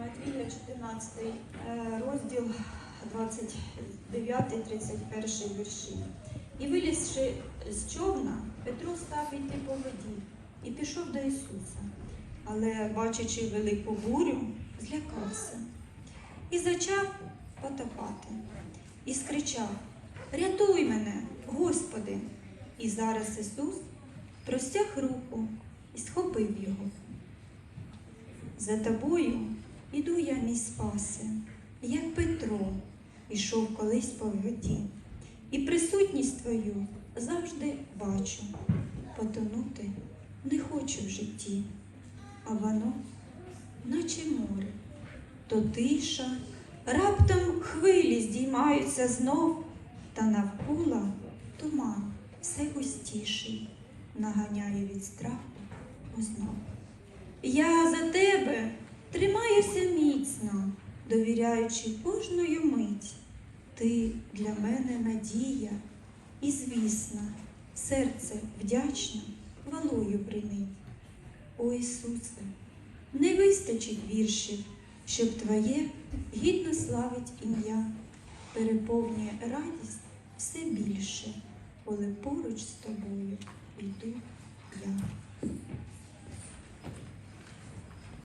Матвія, 14 е, розділ 29-31 вірші. І вилізши з човна, Петро став іти по воді і пішов до Ісуса. Але, бачачи велику бурю, злякався і зачав потопати. І скричав: Рятуй мене, Господи! І зараз Ісус простяг руку і схопив його. За тобою мій спасе, як Петро ішов колись по воді, і присутність твою завжди бачу. Потонути не хочу в житті, а воно, наче море, то тиша, раптом хвилі здіймаються знов, та навколо туман все густіший, наганяє від страху узнов. Я за тримаюся міцно, довіряючи кожною мить. Ти для мене надія, і, звісно, серце вдячно хвалою примить. О Ісусе, не вистачить віршів, щоб Твоє гідно славить ім'я, переповнює радість все більше, коли поруч з тобою йду я.